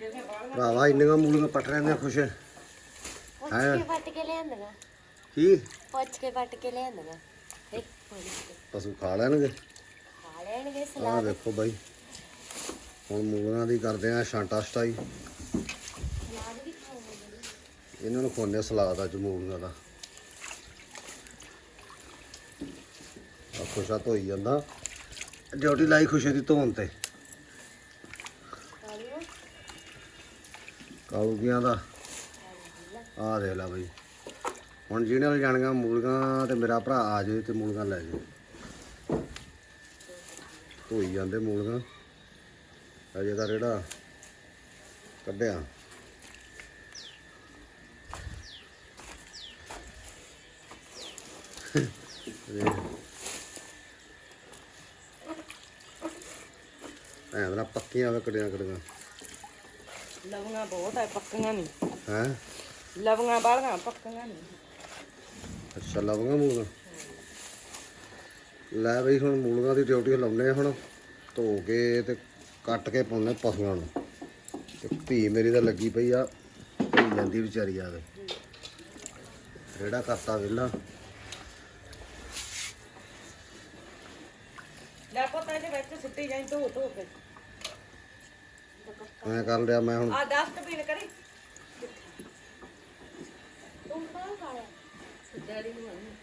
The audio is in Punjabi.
ਭਰਾਵਾ ਇੰਨੀਆਂ ਮੂਲੀਆਂ ਪੱਟ ਲੈਂਦੇ ਖੁਸ਼ ਪੁੱਛ ਹੈਂ? ਕੇ ਪੱਟ ਕੇ ਲਿਆਂਦੀਆਂ। ਕੀ? ਪੁੱਛ ਕੇ ਪੱਟ ਕੇ ਲਿਆਂਦੀਆਂ। ਦੇਖ ਪੁੱਛ ਕੇ। ਪਸ਼ੂ ਖਾ ਲੈਣਗੇ? ਖਾ ਲੈਣਗੇ ਆਹ ਸਲਾਦ ਦੇਖੋ ਬਾਈ। ਹੁਣ ਮੂਲੀਆਂ ਦੀ ਕਰਦੇ ਆ ਛਾਂਟਾ ਸਟਾਈ ਸਲਾਦ ਵੀ ਖਾਓਗੇ ਇਹਨਾਂ ਨੂੰ ਆ ਸਲਾਦ ਅੱਜ ਮੂਲੀਆਂ ਦਾ। ਆ ਖੁਸ਼ਾ ਧੋਈ ਜਾਂਦਾ। ਡਿਊਟੀ ਲਾਈ ਖੁਸ਼ੇ ਦੀ ਧੋਣ ਤੇ। ਕਾਊਗੀਆਂ ਦਾ। ਆ ਦੇ ਲਾ ਬਈ। ਹੁਣ ਜਿਹਨੇ ਨਾਲ ਜਾਣੀਆਂ ਮੂਲੀਆਂ ਤੇ ਮੇਰਾ ਭਰਾ ਆ ਜਾਏ ਤੇ ਮੂਲੀਆਂ ਲੈ ਜਾਏ ਧੋਈ ਜਾਂਦੇ ਮੂਲੀਆਂ। ਅਜੇ ਦਾ ਰੇੜਾ ਕੱਢਿਆ। ਐਂ ਦਾ ਪੱਕੀਆਂ ਵੇ ਕੜੀਆਂ ਕੜੀਆਂ। ਲਵੀਆਂ ਬਹੁਤ ਹੈ ਪੱਕੀਆਂ ਨਹੀਂ। ਹੈ? ਲਵੀਆਂ ਬਾਲੀਆਂ ਪੱਕੀਆਂ ਨਹੀਂ। ਅੱਛਾ ਲਵਾਂਗਾ ਮੂਲੀਆਂ? ਲੈ ਬਈ ਹੁਣ ਮੂਲੀਆਂ ਦੀ ਡਿਊਟੀ ਲਾਉਨੇ ਆ ਹੁਣ। ਧੋ ਕੇ ਤੇ ਕੱਟ ਕੇ ਪਾਉਨੇ ਪਸ਼ੂਆਂ ਨੂੰ। ਤੇ ਧੀ ਮੇਰੀ ਤਾਂ ਲੱਗੀ ਪਈ ਆ ਧੀ ਜਾਂਦੀ ਵਿਚਾਰੀ ਆਵੇ ਰੇੜਾ ਕਰਤਾ ਵਿਹਲਾ। ਲੈ ਪੁੱਤ ਇਹਦੇ ਵਿੱਚ ਸੁੱਟੀ ਜਾਈ ਧੋ ਧੋ ਕੇ। ਐਂ ਕਰ ਲਿਆ ਮੈਂ ਹੁਣ। ਆ ਡਸਟਬਿਨ ਕਰੀ। ਤੂੰ ਕਾ ਖਾਇਆ। ਡੈਡੀ ਨੂੰ ਆਈ।